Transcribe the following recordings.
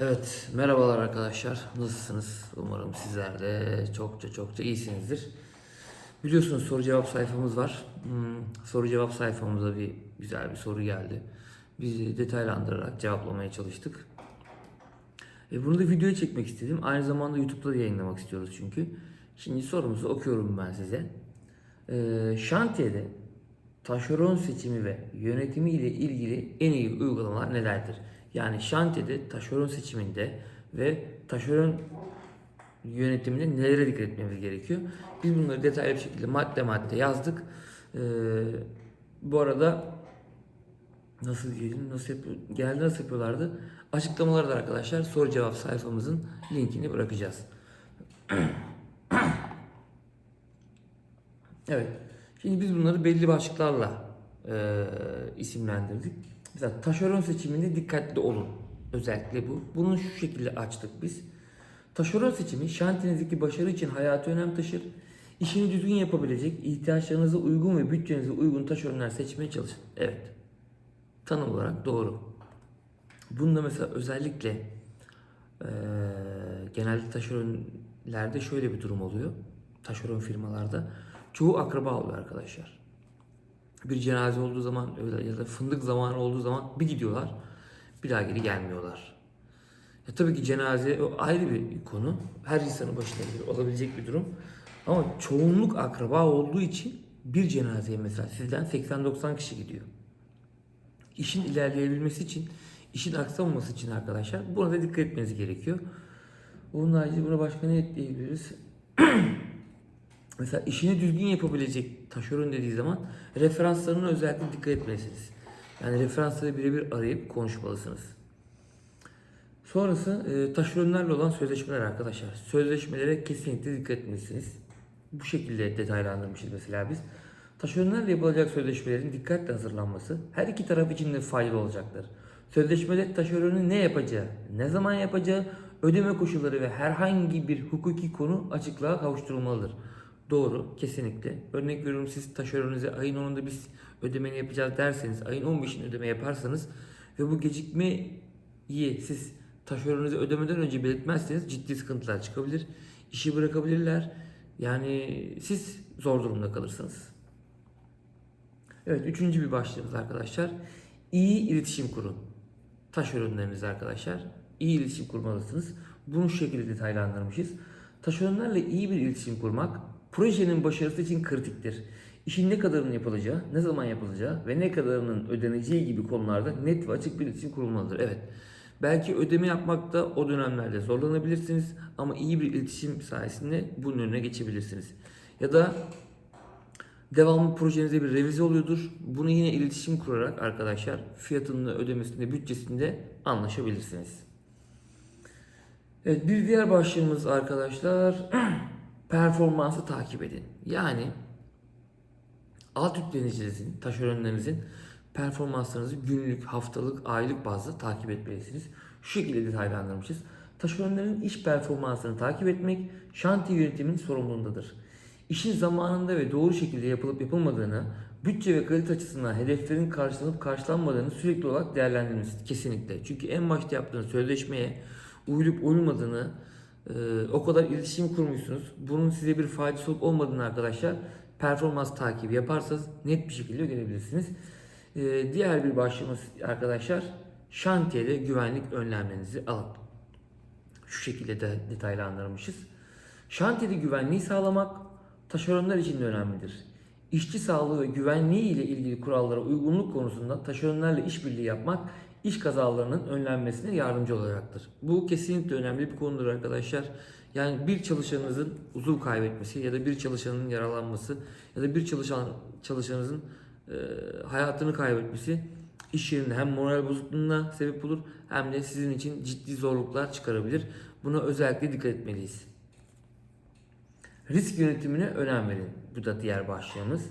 Evet, merhabalar arkadaşlar. Nasılsınız? Umarım sizler de çokça çokça iyisinizdir. Biliyorsunuz soru cevap sayfamız var. Hmm, soru cevap sayfamıza bir güzel bir soru geldi. Biz detaylandırarak cevaplamaya çalıştık. E, bunu da videoya çekmek istedim. Aynı zamanda YouTube'da da yayınlamak istiyoruz çünkü. Şimdi sorumuzu okuyorum ben size. E, şantiyede taşeron seçimi ve yönetimi ile ilgili en iyi uygulamalar nelerdir? Yani şantiyede taşeron seçiminde ve taşeron yönetiminde nelere dikkat etmemiz gerekiyor? Biz bunları detaylı bir şekilde madde madde yazdık. E, bu arada nasıl diyelim, nasıl yapıyor, genelde nasıl yapıyorlardı? Açıklamalarda da arkadaşlar soru cevap sayfamızın linkini bırakacağız. evet. Şimdi biz bunları belli başlıklarla e, isimlendirdik. Mesela taşeron seçiminde dikkatli olun. Özellikle bu. Bunu şu şekilde açtık biz. Taşeron seçimi şantiyenizdeki başarı için hayati önem taşır. İşini düzgün yapabilecek, ihtiyaçlarınıza uygun ve bütçenize uygun taşeronlar seçmeye çalışın. Evet. Tanım olarak doğru. Bunda mesela özellikle eee genelde taşeronlerde şöyle bir durum oluyor. Taşeron firmalarda çoğu akraba oluyor arkadaşlar. Bir cenaze olduğu zaman öyle ya da fındık zamanı olduğu zaman bir gidiyorlar. Bir daha geri gelmiyorlar. Ya tabii ki cenaze o ayrı bir konu. Her insanın başına olabilecek bir durum. Ama çoğunluk akraba olduğu için bir cenazeye mesela sizden 80-90 kişi gidiyor. İşin ilerleyebilmesi için, işin aksamaması için arkadaşlar buna da dikkat etmeniz gerekiyor. Bunun haricinde buna başka ne ekleyebiliriz? Mesela işini düzgün yapabilecek taşeron dediği zaman referanslarına özellikle dikkat etmelisiniz. Yani referansları birebir arayıp konuşmalısınız. Sonrası e, taşeronlarla olan sözleşmeler arkadaşlar. Sözleşmelere kesinlikle dikkat etmelisiniz. Bu şekilde detaylandırmışız mesela biz. Taşeronlarla yapılacak sözleşmelerin dikkatle hazırlanması her iki taraf için de faydalı olacaktır. Sözleşmede taşeronun ne yapacağı, ne zaman yapacağı, ödeme koşulları ve herhangi bir hukuki konu açıklığa kavuşturulmalıdır. Doğru, kesinlikle. Örnek veriyorum siz taşeronunuza ayın 10'unda biz ödemeni yapacağız derseniz, ayın 15'inde ödeme yaparsanız ve bu gecikmeyi siz taşeronunuza ödemeden önce belirtmezseniz ciddi sıkıntılar çıkabilir. İşi bırakabilirler. Yani siz zor durumda kalırsınız. Evet, üçüncü bir başlığımız arkadaşlar. İyi iletişim kurun. Taş arkadaşlar. İyi iletişim kurmalısınız. Bunu şu şekilde detaylandırmışız. Taşeronlarla iyi bir iletişim kurmak projenin başarısı için kritiktir. İşin ne kadarının yapılacağı, ne zaman yapılacağı ve ne kadarının ödeneceği gibi konularda net ve açık bir iletişim kurulmalıdır. Evet. Belki ödeme yapmakta o dönemlerde zorlanabilirsiniz ama iyi bir iletişim sayesinde bunun önüne geçebilirsiniz. Ya da devamlı projenizde bir revize oluyordur. Bunu yine iletişim kurarak arkadaşlar fiyatını, ödemesinde, bütçesinde anlaşabilirsiniz. Evet bir diğer başlığımız arkadaşlar performansı takip edin. Yani alt yükleyicilerinizin, taşeronlarınızın performanslarınızı günlük, haftalık, aylık bazda takip etmelisiniz. Şu şekilde detaylandırmışız. Taşeronların iş performansını takip etmek şantiye yönetiminin sorumluluğundadır. İşin zamanında ve doğru şekilde yapılıp yapılmadığını, bütçe ve kalite açısından hedeflerin karşılanıp karşılanmadığını sürekli olarak değerlendirmesi kesinlikle. Çünkü en başta yaptığınız sözleşmeye uyulup uyulmadığını, e, o kadar iletişim kurmuşsunuz. Bunun size bir faydası olup olmadığını arkadaşlar performans takibi yaparsanız net bir şekilde görebilirsiniz. E, diğer bir başlığımız arkadaşlar şantiyede güvenlik önlemlerinizi alın. Şu şekilde de detaylandırmışız. Şantiyede güvenliği sağlamak taşeronlar için de önemlidir. İşçi sağlığı ve güvenliği ile ilgili kurallara uygunluk konusunda taşeronlarla işbirliği yapmak iş kazalarının önlenmesine yardımcı olacaktır. Bu kesinlikle önemli bir konudur arkadaşlar. Yani bir çalışanınızın uzuv kaybetmesi ya da bir çalışanın yaralanması ya da bir çalışan çalışanınızın e, hayatını kaybetmesi iş yerinde hem moral bozukluğuna sebep olur hem de sizin için ciddi zorluklar çıkarabilir. Buna özellikle dikkat etmeliyiz. Risk yönetimine önem verin. Bu da diğer başlığımız.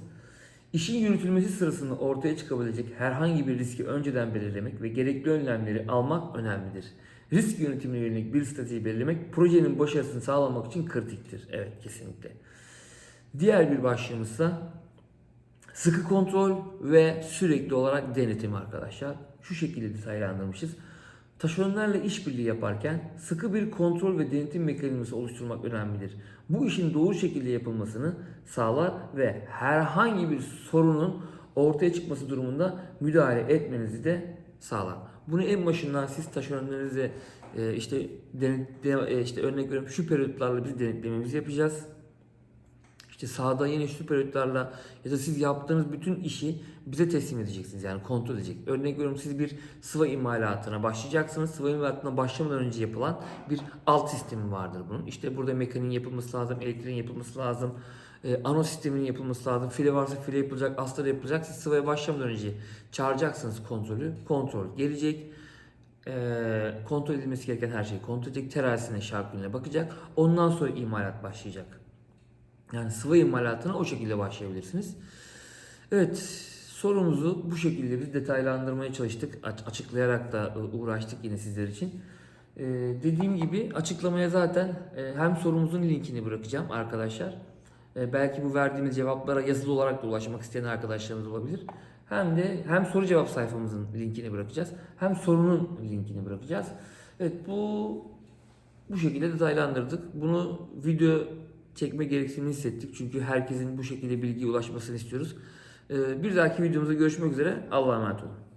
İşin yürütülmesi sırasında ortaya çıkabilecek herhangi bir riski önceden belirlemek ve gerekli önlemleri almak önemlidir. Risk yönetimine yönelik bir strateji belirlemek projenin başarısını sağlamak için kritiktir. Evet kesinlikle. Diğer bir başlığımızsa sıkı kontrol ve sürekli olarak denetim arkadaşlar. Şu şekilde detaylandırmışız. Taşeronlarla işbirliği yaparken sıkı bir kontrol ve denetim mekanizması oluşturmak önemlidir. Bu işin doğru şekilde yapılmasını sağlar ve herhangi bir sorunun ortaya çıkması durumunda müdahale etmenizi de sağlar. Bunu en başından siz taşeronlarınızı e, işte denet, de- e, işte örnek veriyorum şu periyotlarla biz denetlememizi yapacağız. İşte sahada yine şu periyotlarla ya da siz yaptığınız bütün işi bize teslim edeceksiniz yani kontrol edecek. Örnek veriyorum siz bir sıva imalatına başlayacaksınız. Sıva imalatına başlamadan önce yapılan bir alt sistemi vardır bunun. İşte burada mekaniğin yapılması lazım, elektriğin yapılması lazım, e, ano sisteminin yapılması lazım. File varsa file yapılacak, astar yapılacak. Siz sıvaya başlamadan önce çağıracaksınız kontrolü. Kontrol gelecek. E, kontrol edilmesi gereken her şeyi kontrol edecek. Terazisine, şarküline bakacak. Ondan sonra imalat başlayacak. Yani sıvı imalatına o şekilde başlayabilirsiniz. Evet, sorumuzu bu şekilde biz detaylandırmaya çalıştık. Aç- açıklayarak da e, uğraştık yine sizler için. Ee, dediğim gibi açıklamaya zaten e, hem sorumuzun linkini bırakacağım arkadaşlar. E, belki bu verdiğimiz cevaplara yazılı olarak da ulaşmak isteyen arkadaşlarımız olabilir. Hem de hem soru cevap sayfamızın linkini bırakacağız. Hem sorunun linkini bırakacağız. Evet bu bu şekilde detaylandırdık. Bunu video çekme gereksinimi hissettik. Çünkü herkesin bu şekilde bilgiye ulaşmasını istiyoruz. Ee, Bir dahaki videomuzda görüşmek üzere. Allah'a emanet olun.